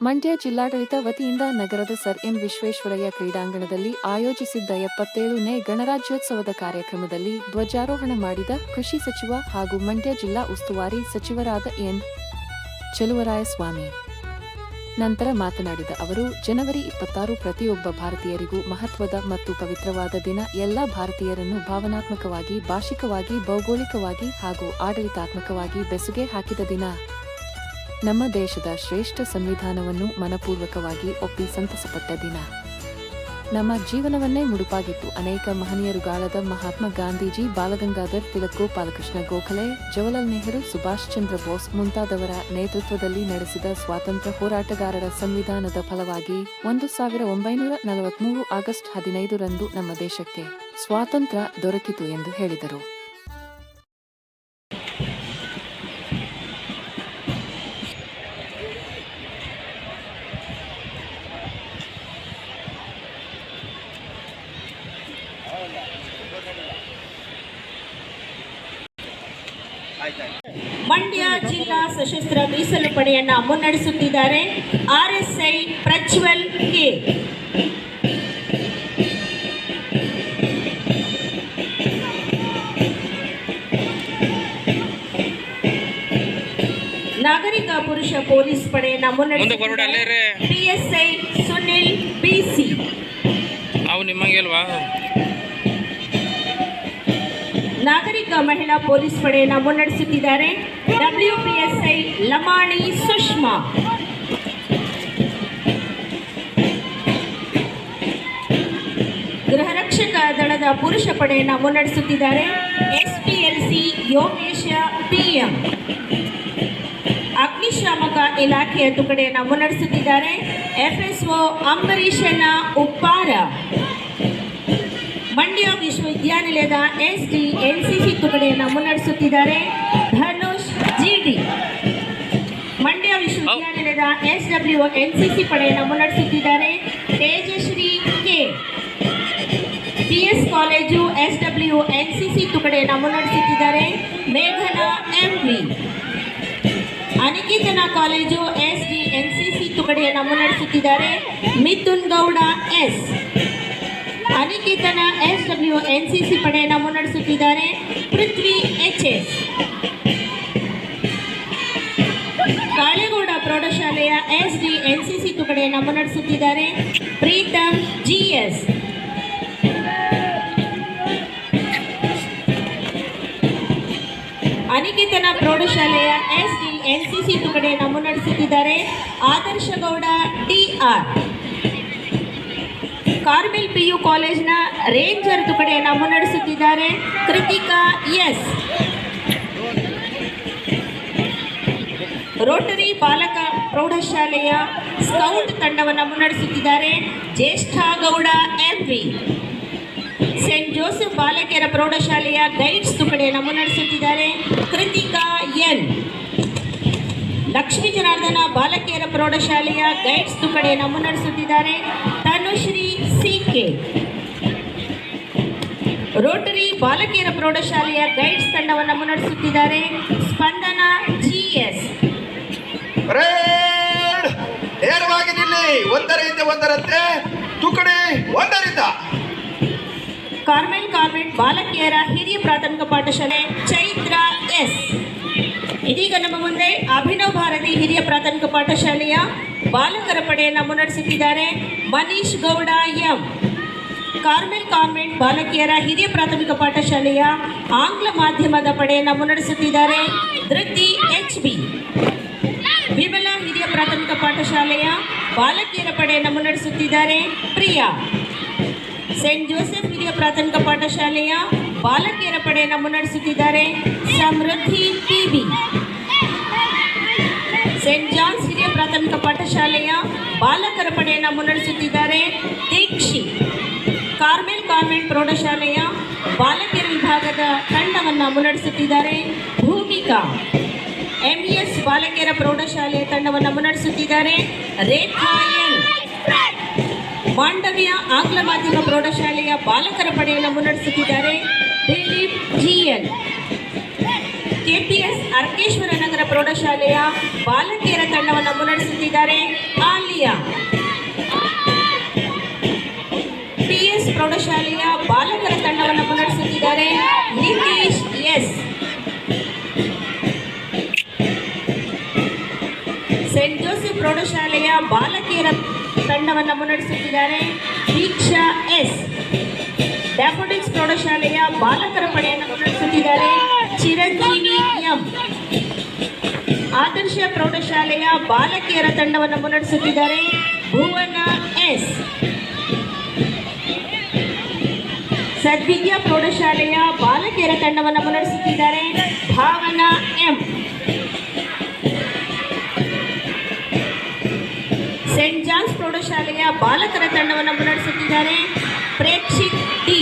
ಮಂಡ್ಯ ಜಿಲ್ಲಾಡಳಿತ ವತಿಯಿಂದ ನಗರದ ಸರ್ ಎಂ ವಿಶ್ವೇಶ್ವರಯ್ಯ ಕ್ರೀಡಾಂಗಣದಲ್ಲಿ ಆಯೋಜಿಸಿದ್ದ ಎಪ್ಪತ್ತೇಳನೇ ಗಣರಾಜ್ಯೋತ್ಸವದ ಕಾರ್ಯಕ್ರಮದಲ್ಲಿ ಧ್ವಜಾರೋಹಣ ಮಾಡಿದ ಕೃಷಿ ಸಚಿವ ಹಾಗೂ ಮಂಡ್ಯ ಜಿಲ್ಲಾ ಉಸ್ತುವಾರಿ ಸಚಿವರಾದ ಎನ್ ಚಲುವರಾಯಸ್ವಾಮಿ. ನಂತರ ಮಾತನಾಡಿದ ಅವರು, ಜನವರಿ ಇಪ್ಪತ್ತಾರು ಪ್ರತಿಯೊಬ್ಬ ಭಾರತೀಯರಿಗೂ ಮಹತ್ವದ ಮತ್ತು ಪವಿತ್ರವಾದ ದಿನ ಎಲ್ಲ ಭಾರತೀಯರನ್ನು ಭಾವನಾತ್ಮಕವಾಗಿ, ಭಾಷಿಕವಾಗಿ, ಭೌಗೋಳಿಕವಾಗಿ ಹಾಗೂ ಆಡಳಿತಾತ್ಮಕವಾಗಿ ಬೆಸುಗೆ ಹಾಕಿದ ದಿನ. ನಮ್ಮ ದೇಶದ ಶ್ರೇಷ್ಠ ಸಂವಿಧಾನವನ್ನು ಮನಪೂರ್ವಕವಾಗಿ ಒಪ್ಪಿ ಸಂತಸಪಟ್ಟ ದಿನ. ನಮ್ಮ ಜೀವನವನ್ನೇ ಮುಡುಪಾಗಿಟ್ಟು ಅನೇಕ ಮಹನೀಯರು ಗಾಲದ ಮಹಾತ್ಮ ಗಾಂಧೀಜಿ, ಬಾಲಗಂಗಾಧರ್ ತಿಲಕ್ ಗೋಪಾಲಕೃಷ್ಣ ಗೋಖಲೆ, ಜವಾಹರ್ಲಾಲ್ ನೆಹರು, ಸುಭಾಷ್ ಚಂದ್ರ ಬೋಸ್ ಮುಂತಾದವರ ನೇತೃತ್ವದಲ್ಲಿ ನಡೆಸಿದ ಸ್ವಾತಂತ್ರ್ಯ ಹೋರಾಟಗಾರರ ಸಂವಿಧಾನದ ಫಲವಾಗಿ ಒಂದು ಸಾವಿರ ಒಂಬೈನೂರ ನಲವತ್ಮೂರು ಆಗಸ್ಟ್ ಹದಿನೈದರಂದು ನಮ್ಮ ದೇಶಕ್ಕೆ ಸ್ವಾತಂತ್ರ್ಯ ದೊರಕಿತು ಎಂದು ಹೇಳಿದರು. ಮಂಡ್ಯ ಜಿಲ್ಲಾ ಸಶಸ್ತ್ರ ಮೀಸಲು ಪಡೆಯನ್ನ ಮುನ್ನಡೆಸುತ್ತಿದ್ದಾರೆ. RSI Prajwal K. ನಾಗರಿಕ ಪುರುಷ ಪೊಲೀಸ್ ಪಡೆಯನ್ನ ಮುನ್ನಡೆಸಿದ್ದಾರೆ ಪಿಎಸ್ಐ ಸುನಿಲ್ ಬಿಸಿ ಅವು ನಿಮ್ಮಂಗೆ ಅಲ್ವಾ? ನಾಗರಿಕ ಮಹಿಳಾ ಪೊಲೀಸ್ ಪಡೆಯನ್ನ ಮುನ್ನಡೆಸುತ್ತಿದ್ದಾರೆ. ಡಬ್ಲ್ಯೂಪಿಎಸ್ಐ ಲಮಾಣಿ ಸುಷ್ಮಾ ಗೃಹರಕ್ಷಕ ದಳದ ಪುರುಷ ಪಡೆಯನ್ನು ಮುನ್ನಡೆಸುತ್ತಿದ್ದಾರೆ. ಸಿ ಯೋಗೇಶ ಪಿಎಂ ಅಗ್ನಿಶಾಮಕ ಇಲಾಖೆಯ ತುಕಡೆಯನ್ನು ಮುನ್ನಡೆಸುತ್ತಿದ್ದಾರೆ. ಎಫ್ಎಸ್ಒ ಅಂಬರೀಷನ ಉಪ್ಪಾರ. ಮಂಡ್ಯ ವಿಶ್ವವಿದ್ಯಾನಿಲಯದ S D N C C ತುಕಡೆಯನ್ನು ಮುನ್ನಡೆಸುತ್ತಿದ್ದಾರೆ. ಧನುಷ್ ಜಿಡಿ ಮಂಡ್ಯ ವಿಶ್ವವಿದ್ಯಾನಿಲಯದ S W N C C ಪಡೆಯನ್ನು ಮುನ್ನಡೆಸುತ್ತಿದ್ದಾರೆ. Tejashree K. P S college S W N C C ತುಕಡೆಯನ್ನು ಮುನ್ನಡೆಸುತ್ತಿದ್ದಾರೆ. ಮೇಘನಾ M V Aniketana college S D N C C ತುಕಡಿಯನ್ನು ಮುನ್ನಡೆಸುತ್ತಿದ್ದಾರೆ. Mithun Gowda S. Aniketana S W N C C ಪಡೆಯನ್ನು ಮುನ್ನಡೆಸುತ್ತಿದ್ದಾರೆ. Prithvi H S. S D N C C ತುಕಡೆಯನ್ನು ಮುನ್ನಡೆಸುತ್ತಿದ್ದಾರೆ Preetham G S Aniketana ಪ್ರೌಢಶಾಲೆಯ S D N C C ತುಕಡೆಯನ್ನು ಮುನ್ನಡೆಸುತ್ತಿದ್ದಾರೆ Adarsha Gowda T R Carmel P U ಕಾಲೇಜಿನ ranger ತುಕಡೆಯನ್ನು ಮುನ್ನಡೆಸುತ್ತಿದ್ದಾರೆ Krithika, S. Rotary ಬಾಲಕ ಪ್ರೌಢಶಾಲೆಯ scout ತಂಡವನ್ನು ಮುನ್ನಡೆಸುತ್ತಿದ್ದಾರೆ Jyeshta Gowda M V saint Joseph ಬಾಲಕಿಯರ ಪ್ರೌಢಶಾಲೆಯ ಗೈಡ್ಸ್ ತುಕಡಿಯನ್ನು ಮುನ್ನಡೆಸುತ್ತಿದ್ದಾರೆ ಕೃತಿಕಾ ಎನ್. ಲಕ್ಷ್ಮೀ ಜನಾರ್ದನ ಬಾಲಕಿಯರ ಪ್ರೌಢಶಾಲೆಯ ಗೈಡ್ಸ್ ತುಕಡಿಯನ್ನು ಮುನ್ನಡೆಸುತ್ತಿದ್ದಾರೆ ತನುಶ್ರೀ ಸಿ ಕೆ. ರೋಟರಿ ಬಾಲಕಿಯರ ಪ್ರೌಢಶಾಲೆಯ ಗೈಡ್ಸ್ ತಂಡವನ್ನು ಮುನ್ನಡೆಸುತ್ತಿದ್ದಾರೆ ಸ್ಪಂದನ ಜಿ ಎಸ್. ಒಂದರಿಂದ ಒಂದರಂತೆ. ತುಕಡಿ ಒಂದರಿಂದ. ಕಾರ್ಮೆಲ್ ಕಾರ್ಮೆಂಟ್ ಬಾಲಕಿಯರ ಹಿರಿಯ ಪ್ರಾಥಮಿಕ ಪಾಠಶಾಲೆ ಚೈತ್ರ ಎಸ್. ಇದೀಗ ನಮ್ಮ ಮುಂದೆ ಅಭಿನವ್ ಭಾರತಿ ಹಿರಿಯ ಪ್ರಾಥಮಿಕ ಪಾಠಶಾಲೆಯ ಬಾಲಕರ ಪಡೆಯನ್ನು ಮುನ್ನಡೆಸುತ್ತಿದ್ದಾರೆ Manish Gowda M. Carmel convent ಬಾಲಕಿಯರ ಹಿರಿಯ ಪ್ರಾಥಮಿಕ ಪಾಠಶಾಲೆಯ ಆಂಗ್ಲ ಮಾಧ್ಯಮದ ಪಡೆಯನ್ನು ಮುನ್ನಡೆಸುತ್ತಿದ್ದಾರೆ ಧೃತಿ ಎಚ್ ಬಿ. ವಿಮಲಾ ಪ್ರಾಥಮಿಕ ಪಾಠಶಾಲೆಯ ಬಾಲಕಿಯರ ಪಡೆಯನ್ನು ಮುನ್ನಡೆಸುತ್ತಿದ್ದಾರೆ. ಪ್ರಿಯಾ, ಸೆಂಟ್ ಜೋಸೆಫ್ ಹಿರಿಯ ಪ್ರಾಥಮಿಕ ಪಾಠಶಾಲೆಯ ಬಾಲಕಿಯರ ಪಡೆಯನ್ನು ಮುನ್ನಡೆಸುತ್ತಿದ್ದಾರೆ. ಸಮೃದ್ಧಿ ಟಿವಿ, ಸೆಂಟ್ ಜಾನ್ಸ್ ಹಿರಿಯ ಪ್ರಾಥಮಿಕ ಪಾಠಶಾಲೆಯ ಬಾಲಕರ ಪಡೆಯನ್ನು ಮುನ್ನಡೆಸುತ್ತಿದ್ದಾರೆ. ದೀಕ್ಷಿ, ಕಾರ್ಮೆಲ್ ಕಾನ್ವೆಂಟ್ ಪ್ರೌಢಶಾಲೆಯ ಬಾಲಕಿಯರ ವಿಭಾಗದ ತಂಡವನ್ನು ಮುನ್ನಡೆಸುತ್ತಿದ್ದಾರೆ. ಭೂಮಿಕಾ ಎಂಇಎಸ್ ಬಾಲಕಿಯರ ಪ್ರೌಢಶಾಲೆಯ ತಂಡವನ್ನು ಮುನ್ನಡೆಸುತ್ತಿದ್ದಾರೆ. ರೇಖಾ ಎನ್. ಮಾಂಡವಿಯ ಆಂಗ್ಲ ಮಾಧ್ಯಮ ಪ್ರೌಢಶಾಲೆಯ ಬಾಲಕರ ಪಡೆಯನ್ನು ಮುನ್ನಡೆಸುತ್ತಿದ್ದಾರೆ. ದಿಲೀಪ್ ಜಿಎನ್. ಕೆಪಿಎಸ್ ಅರ್ಕೇಶ್ವರ ನಗರ ಪ್ರೌಢಶಾಲೆಯ ಬಾಲಕಿಯರ ತಂಡವನ್ನು ಮುನ್ನಡೆಸುತ್ತಿದ್ದಾರೆ. ಆಲಿಯಾ. ಪಿಎಸ್ ಪ್ರೌಢಶಾಲೆಯ ಬಾಲಕರ ತಂಡವನ್ನು ಮುನ್ನಡೆಸುತ್ತಿದ್ದಾರೆ. ನಿತೀಶ್ ಎಸ್. ಪ್ರೌಢಶಾಲೆಯ ಬಾಲಕಿಯರ ತಂಡವನ್ನು ಮುನ್ನಡೆಸುತ್ತಿದ್ದಾರೆ. ದೀಕ್ಷಾ ಎಸ್. ಡ್ಯಾಫೋಡಿಕ್ಸ್ ಪ್ರೌಢಶಾಲೆಯ ಬಾಲಕರ ಪಡೆಯನ್ನು ಮುನ್ನಡೆಸುತ್ತಿದ್ದಾರೆ. ಚಿರಂಜೀವಿ ಎಂ. ಆದರ್ಶ ಪ್ರೌಢಶಾಲೆಯ ಬಾಲಕಿಯರ ತಂಡವನ್ನು ಮುನ್ನಡೆಸುತ್ತಿದ್ದಾರೆ. ಭುವನ ಎಸ್. ಸದ್ವಿದ್ಯಾ ಪ್ರೌಢಶಾಲೆಯ ಬಾಲಕಿಯರ ತಂಡವನ್ನು ಮುನ್ನಡೆಸುತ್ತಿದ್ದಾರೆ. ಭಾವನಾ ಎಂ. ಪ್ರೌಢಶಾಲೆಯ ಬಾಲಕರ ತಂಡವನ್ನು ಮುನ್ನಡೆಸುತ್ತಿದ್ದಾರೆ. ಪ್ರೇಕ್ಷಿಕ್ ಟಿ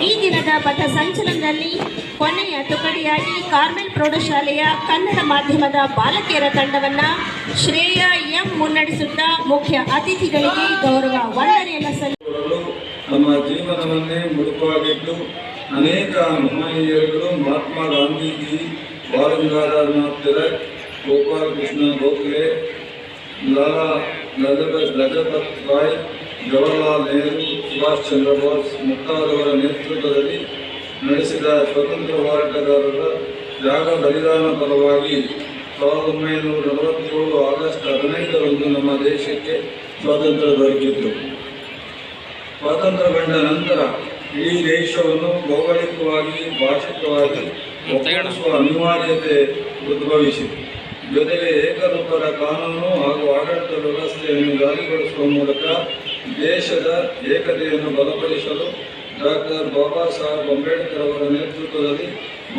ಈ ದಿನದ ಪಥ ಸಂಚಲನದಲ್ಲಿ ಕೊನೆಯ ತುಕಡಿಯಾಗಿ ಕಾರ್ಮೆಲ್ ಪ್ರೌಢಶಾಲೆಯ ಕನ್ನಡ ಮಾಧ್ಯಮದ ಬಾಲಕಿಯರ ತಂಡವನ್ನ ಶ್ರೇಯ ಎಂ ಮುನ್ನಡೆಸುತ್ತಾ ಮುಖ್ಯ ಅತಿಥಿಗಳಿಗೆ ಗೌರವ ವಂದನೆಯನ್ನು ಸಲ್ಲಿಸಲು ನಮ್ಮ ಜೀವನವನ್ನೇ ಮುಡುಪಾಗಿಟ್ಟು ಅನೇಕ ಮಹನೀಯರುಗಳು ಮಹಾತ್ಮ ಗಾಂಧೀಜಿ ಬಾಲಗಂಗಾಧರನಾಥ್ ಗೋಪಾಲ ಗೋಪಾಲಕೃಷ್ಣ ಗೋಖಲೆ, ಲಾಲಾ ಲಜಪತ್ ಲಜಪತ್ ರಾಯ್ ಜವಾಹರ್ಲಾಲ್ ನೆಹರು, ಸುಭಾಷ್ ಚಂದ್ರ ಬೋಸ್ ಮುಂತಾದವರ ನೇತೃತ್ವದಲ್ಲಿ ನಡೆಸಿದ ಸ್ವತಂತ್ರ ಹೋರಾಟಗಾರರ ಜಾಗ ಬಲಿದಾನ ಪರವಾಗಿ ಸಾವಿರದ ಒಂಬೈನೂರ ನಲವತ್ತೇಳು ಆಗಸ್ಟ್ ಹದಿನೈದರಂದು ನಮ್ಮ ದೇಶಕ್ಕೆ ಸ್ವಾತಂತ್ರ್ಯ ದೊರಕಿತ್ತು. ಸ್ವಾತಂತ್ರ್ಯ ಕಂಡ ನಂತರ ಇಡೀ ದೇಶವನ್ನು ಭೌಗೋಳಿಕವಾಗಿ ಭಾಷಿಕವಾಗಿ ಒಗ್ಗೂಡಿಸುವ ಅನಿವಾರ್ಯತೆ ಉದ್ಭವಿಸಿತು ಜೊತೆಗೆ ಏಕರೂಪದ ಕಾನೂನು ಹಾಗೂ ಆಡಳಿತ ವ್ಯವಸ್ಥೆಯನ್ನು ಜಾರಿಗೊಳಿಸುವ ಮೂಲಕ ದೇಶದ ಏಕತೆಯನ್ನು ಬಲಪಡಿಸಲು ಡಾಕ್ಟರ್ ಬಾಬಾ ಸಾಹೇಬ್ ಅಂಬೇಡ್ಕರ್ ಅವರ ನೇತೃತ್ವದಲ್ಲಿ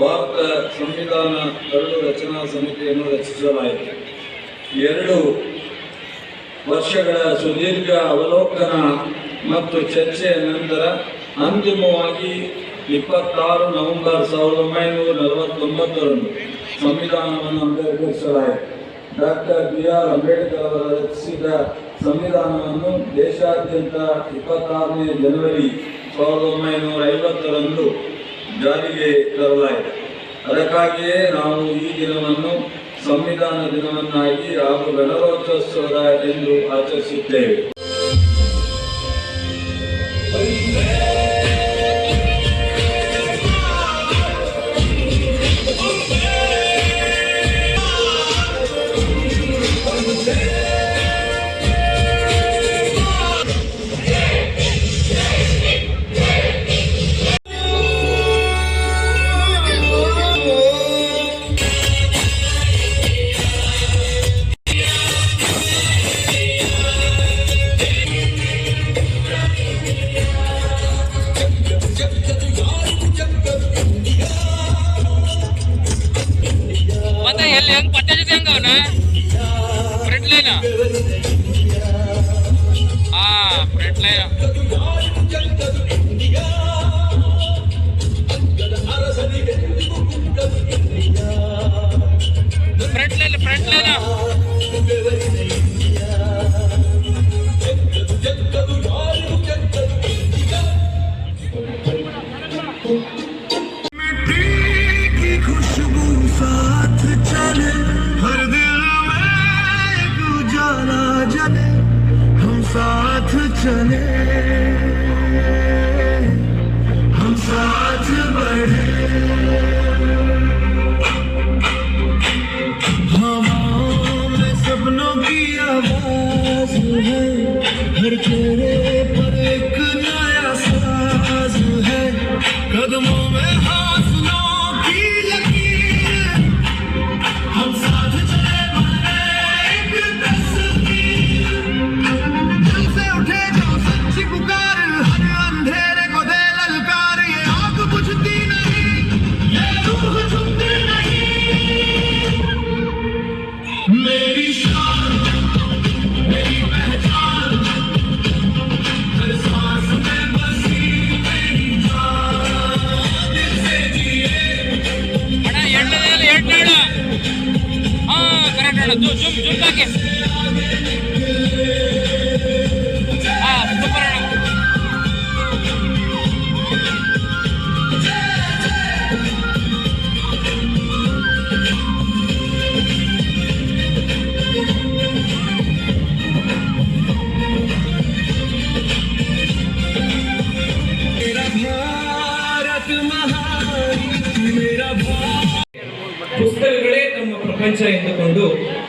ಭಾರತ ಸಂವಿಧಾನ ಕರಡು ರಚನಾ ಸಮಿತಿಯನ್ನು ರಚಿಸಲಾಯಿತು. ಎರಡು ವರ್ಷಗಳ ಸುದೀರ್ಘ ಅವಲೋಕನ ಮತ್ತು ಚರ್ಚೆಯ ನಂತರ ಅಂತಿಮವಾಗಿ ಇಪ್ಪತ್ತಾರು ನವೆಂಬರ್ ಸಾವಿರದ ಒಂಬೈನೂರ ನಲವತ್ತೊಂಬತ್ತರಂದು ಸಂವಿಧಾನವನ್ನು ಅಂಗೀಕರಿಸಲಾಯಿತು. ಡಾಕ್ಟರ್ ಬಿ ಆರ್ ಅಂಬೇಡ್ಕರ್ ಅವರು ರಚಿಸಿದ ಸಂವಿಧಾನವನ್ನು ದೇಶಾದ್ಯಂತ ಇಪ್ಪತ್ತಾರನೇ ಜನವರಿ ಸಾವಿರದ ಒಂಬೈನೂರ ಐವತ್ತರಂದು ಜಾರಿಗೆ ತರಲಾಯಿತು. ಅದಕ್ಕಾಗಿಯೇ ನಾವು ಈ ದಿನವನ್ನು ಸಂವಿಧಾನ ದಿನವನ್ನಾಗಿ ಹಾಗೂ ಗಣರಾಜ್ಯೋತ್ಸವದ ಎಂದು ಆಚರಿಸುತ್ತೇವೆ. Line front line front line front line खुशबू साथ चले Medicare.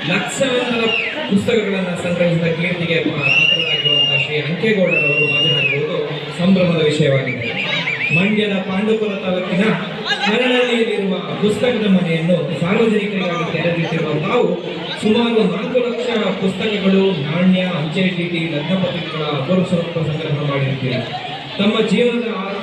ಲಕ್ಷಾಂತರ ಪುಸ್ತಕಗಳನ್ನು ಸಂಗ್ರಹಿಸಿದ ಕೀರ್ತಿಗೆ ಪಾತ್ರರಾಗಿರುವಂತಹ ಶ್ರೀ ಅಂಕೇಗೌಡರವರು ಮಾತನಾಡಿರುವುದು ಸಂಭ್ರಮದ ವಿಷಯವಾಗಿದೆ. ಮಂಡ್ಯದ ಪಾಂಡುಪುರ ತಾಲೂಕಿನ ಹರಳಲ್ಲಿರುವ ಪುಸ್ತಕದ ಮನೆಯನ್ನು ಸಾರ್ವಜನಿಕರಿಗಾಗಿ ತೆರೆದಿಟ್ಟಿರುವ ತಾವು ಸುಮಾರು ನಾಲ್ಕು ಲಕ್ಷ ಪುಸ್ತಕಗಳು, ನಾಣ್ಯ ಅಂಚೆ ಚೀಟಿ ಲಗ್ನಪತ್ರಿಕೆಗಳ ಅಪೂರ್ವ ಸ್ವರೂಪ ಸಂಗ್ರಹ ಮಾಡಿರುತ್ತೀರಿ ತಮ್ಮ ಜೀವನದ ಆ-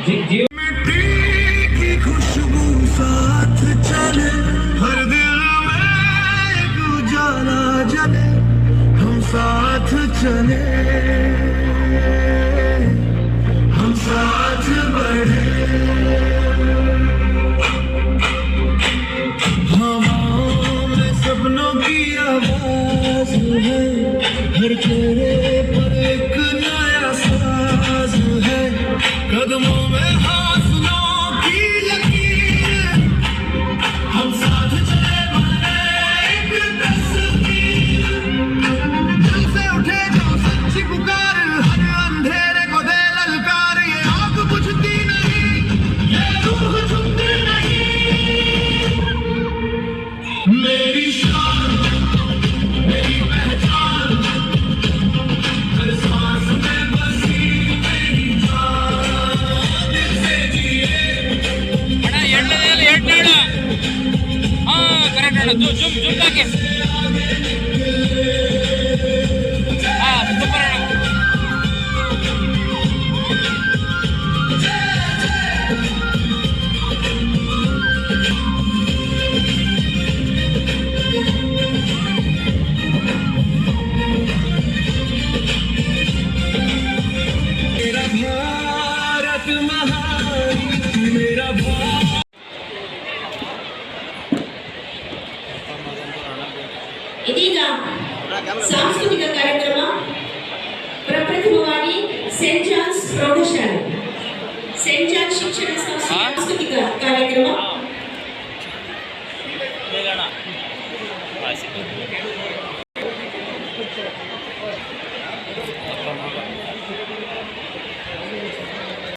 साथ चले हम साथ बढ़े हवाओं में सपनों की आवाज है हर चेहरे पर एक नया साज है कदमों में हौसलों ಇದೀಗ ಸಾಂಸ್ಕೃತಿಕ ಕಾರ್ಯಕ್ರಮ ಪ್ರಪ್ರಥಮವಾಗಿ ಸೆಂಟ್ ಜಾನ್ಸ್ ಪ್ರೌಢಶಾಲೆ ಸೆಂಟ್ ಜಾನ್ಸ್ ಶಿಕ್ಷಣ ಸಂಸ್ಥೆ ಸಾಂಸ್ಕೃತಿಕ ಕಾರ್ಯಕ್ರಮ